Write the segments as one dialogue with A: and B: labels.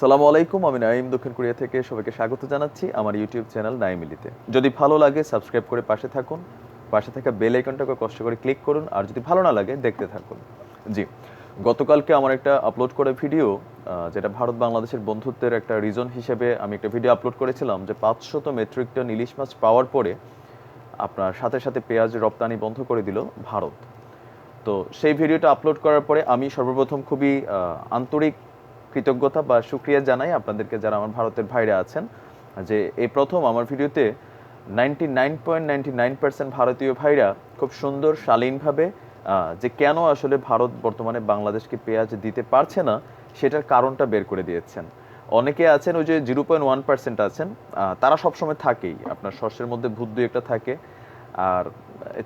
A: সালামু আলাইকুম, আমি নাইম দক্ষিণ কোরিয়া থেকে সবাইকে স্বাগত জানাচ্ছি আমার ইউটিউব চ্যানেল নাইমিলিতে যদি ভালো লাগে, সাবস্ক্রাইব করে পাশে থাকুন, পাশে থাকা বেল আইকনটাকে কষ্ট করে ক্লিক করুন, আর যদি ভালো না লাগে, দেখতে থাকুন। জি, গতকালকে আমার একটা আপলোড করা ভিডিও যেটা ভারত বাংলাদেশের বন্ধুত্বের একটা রিজন হিসেবে আমি একটা ভিডিও আপলোড করেছিলাম, যে পাঁচশত মেট্রিক টন ইলিশ মাছ পাওয়ার পরে আপনার সাথে সাথে পেঁয়াজ রপ্তানি বন্ধ করে দিল ভারত। তো সেই ভিডিওটা আপলোড করার পরে আমি সর্বপ্রথম খুবই আন্তরিক কৃতজ্ঞতা বা সুক্রিয়া জানাই আপনাদেরকে যারা আমার ভারতের ভাইরা আছেন। যে এই প্রথম আমার ভিডিওতে ninety nine point ninety nine percent ভারতীয় ভাইরা খুব সুন্দর, শালীনভাবে যে কেন আসলে ভারত বর্তমানে বাংলাদেশকে পেঁয়াজ দিতে পারছে না, সেটার কারণটা বের করে দিয়েছেন। অনেকে আছেন, ওই যে জিরো পয়েন্ট ওয়ান পার্সেন্ট আছেন তারা সবসময় থাকেই। আপনার শস্যের মধ্যে ভূত দুই একটা থাকে। আর,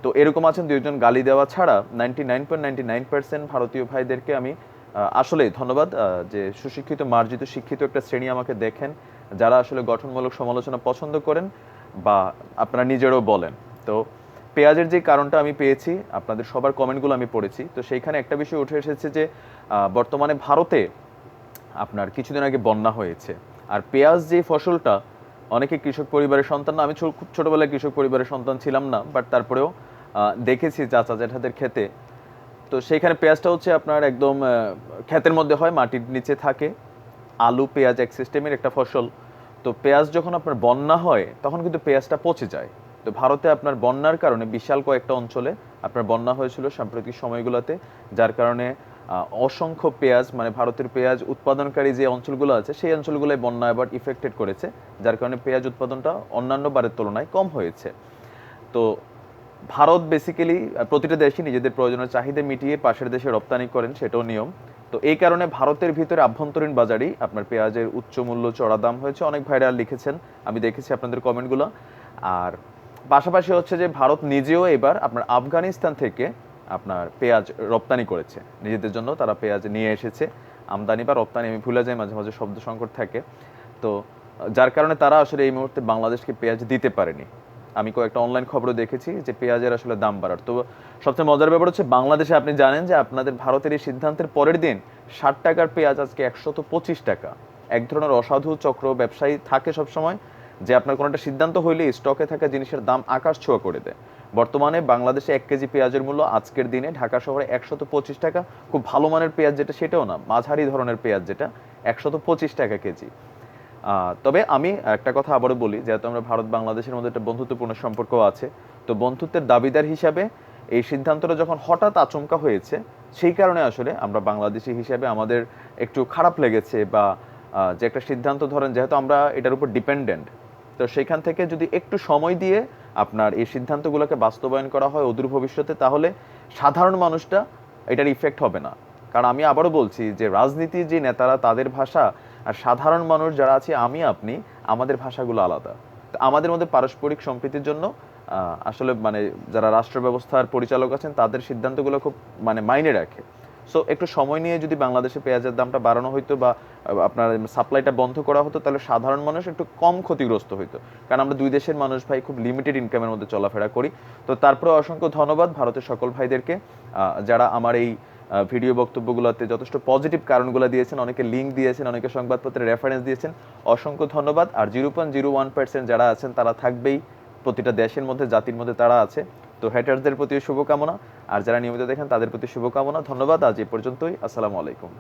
A: তো এরকম আছেন দুইজন গালি দেওয়া ছাড়া ninety nine point ninety nine percent ভারতীয় ভাইদেরকে আমি আহ, আসলেই ধন্যবাদ যে সুশিক্ষিত মার্জিত শিক্ষিত একটা শ্রেণি আমাকে দেখেন যারা আসলে গঠনমূলক সমালোচনা পছন্দ করেন বা আপনারা নিজেরও বলেন। তো পেঁয়াজের যে কারণটা আমি পেয়েছি আপনাদের সবার কমেন্টগুলো আমি পড়েছি তো সেইখানে একটা বিষয় উঠে এসেছে যে বর্তমানে ভারতে আপনার কিছুদিন আগে বন্যা হয়েছে। আর পেঁয়াজ যে ফসলটা অনেকে কৃষক পরিবারের সন্তান না আমি ছোটবেলায় কৃষক পরিবারের সন্তান ছিলাম না বাট তারপরেও দেখেছি চাচা জেঠাদের খেতে তো সেইখানে পেঁয়াজটা হচ্ছে আপনার একদম ক্ষেতের মধ্যে হয়, মাটির নিচে থাকে। আলু, পেঁয়াজ এক সিস্টেমের একটা ফসল। তো পেঁয়াজ যখন আপনার বন্যা হয়, তখন কিন্তু পেঁয়াজটা পচে যায়। তো ভারতে আপনার বন্যার কারণে বিশাল কয়েকটা অঞ্চলে আপনার বন্যা হয়েছিল সাম্প্রতিক সময়গুলোতে, যার কারণে অসংখ্য পেঁয়াজ মানে ভারতের পেঁয়াজ উৎপাদনকারী যে অঞ্চলগুলো আছে, সেই অঞ্চলগুলোয় বন্যা এবার ইফেক্টেড করেছে, যার কারণে পেঁয়াজ উৎপাদনটা অন্যান্য বারের তুলনায় কম হয়েছে। তো ভারত বেসিক্যালি প্রতিটা দেশই নিজেদের প্রয়োজনীয় চাহিদা মিটিয়ে পাশের দেশে রপ্তানি করেন, সেটাও নিয়ম। তো এই কারণে ভারতের ভিতরে আভ্যন্তরীণ বাজারেই আপনার পেঁয়াজের উচ্চ মূল্য, চড়া দাম হয়েছে। অনেক ভাইরা লিখেছেন, আমি দেখেছি আপনাদের কমেন্টগুলো। আর পাশাপাশি হচ্ছে যে ভারত নিজেও এবার আপনার আফগানিস্তান থেকে আপনার পেঁয়াজ রপ্তানি করেছে। নিজেদের জন্য তারা পেঁয়াজ নিয়ে এসেছে। আমদানি বা রপ্তানি, আমি ভুলে যাই, মাঝে মাঝে শব্দ সংকট থাকে। তো, যার কারণে তারা আসলে এই মুহূর্তে বাংলাদেশকে পেঁয়াজ দিতে পারেনি। আমি কয়েকটা অনলাইন খবরও দেখেছি যে পেঁয়াজের আসলে দাম বাড়ার। তো সবচেয়ে মজার ব্যাপার হচ্ছে বাংলাদেশে আপনি জানেন যে আপনাদের ভারতের এই সিদ্ধান্তের পরের দিন ষাট টাকার পেঁয়াজ আজকে একশত পঁচিশ টাকা। এক ধরনের অসাধু চক্র ব্যবসায়ী থাকে সবসময় যে আপনার কোনো একটা সিদ্ধান্ত হইলে স্টকে থাকা জিনিসের দাম আকাশ ছোঁয়া করে দেয়। বর্তমানে বাংলাদেশে এক কেজি পেঁয়াজের মূল্য আজকের দিনে ঢাকা শহরে একশত পঁচিশ টাকা। খুব ভালো মানের পেঁয়াজ যেটা, সেটাও না। মাঝারি ধরনের পেঁয়াজ যেটা, একশত পঁচিশ টাকা কেজি। তবে আমি একটা কথা আবারও বলি, যেহেতু আমরা ভারত বাংলাদেশের মধ্যে একটা বন্ধুত্বপূর্ণ সম্পর্ক আছে, তো বন্ধুত্বের দাবিদার হিসাবে এই সিদ্ধান্তটা যখন হঠাৎ আচমকা হয়েছে, সেই কারণে আসলে আমরা বাংলাদেশি হিসাবে আমাদের একটু খারাপ লেগেছে বা যে একটা সিদ্ধান্ত ধরেন, যেহেতু আমরা এটার উপর ডিপেন্ডেন্ট তো সেখান থেকে যদি একটু সময় দিয়ে আপনার এই সিদ্ধান্তগুলোকে বাস্তবায়ন করা হয় অদূর ভবিষ্যতে, তাহলে সাধারণ মানুষটা এটার ইফেক্ট হবে না। কারণ আমি আবারও বলছি যে রাজনীতির যে নেতারা, তাদের ভাষা আর সাধারণ মানুষ যারা আছে, আমি, আপনি, আমাদের ভাষাগুলো আলাদা। আমাদের মধ্যে পারস্পরিক সম্প্রীতির জন্য আসলে মানে যারা রাষ্ট্র ব্যবস্থার পরিচালক আছেন, তাদের সিদ্ধান্তগুলো খুব মানে মাইনে রাখে। সো একটু সময় নিয়ে যদি বাংলাদেশে পেঁয়াজের দামটা বাড়ানো হতো বা আপনার সাপ্লাইটা বন্ধ করা হতো, তাহলে সাধারণ মানুষ একটু কম ক্ষতিগ্রস্ত হইতো। কারণ আমরা দুই দেশের মানুষ ভাই খুব লিমিটেড ইনকামের মধ্যে চলাফেরা করি। তো তারপরে অসংখ্য ধন্যবাদ ভারতের সকল ভাইদেরকে যারা আমার এই ভিডিও বক্তব্যগুলোতে যথেষ্ট পজিটিভ কারণগুলো দিয়েছেন, অনেকে লিঙ্ক দিয়েছেন, অনেকে সংবাদপত্রে রেফারেন্স দিয়েছেন। অসংখ্য ধন্যবাদ। আর zero point zero one percent যারা আছেন, তারা থাকবেই। প্রতিটা দেশের মধ্যে, জাতির মধ্যে তারা আছে। তো হ্যাটার্সদের প্রতি শুভকামনা। আর যারা নিয়মিত দেখেন, তাদের প্রতি শুভকামনা। ধন্যবাদ। আজ এ পর্যন্তই। আসসালামু আলাইকুম।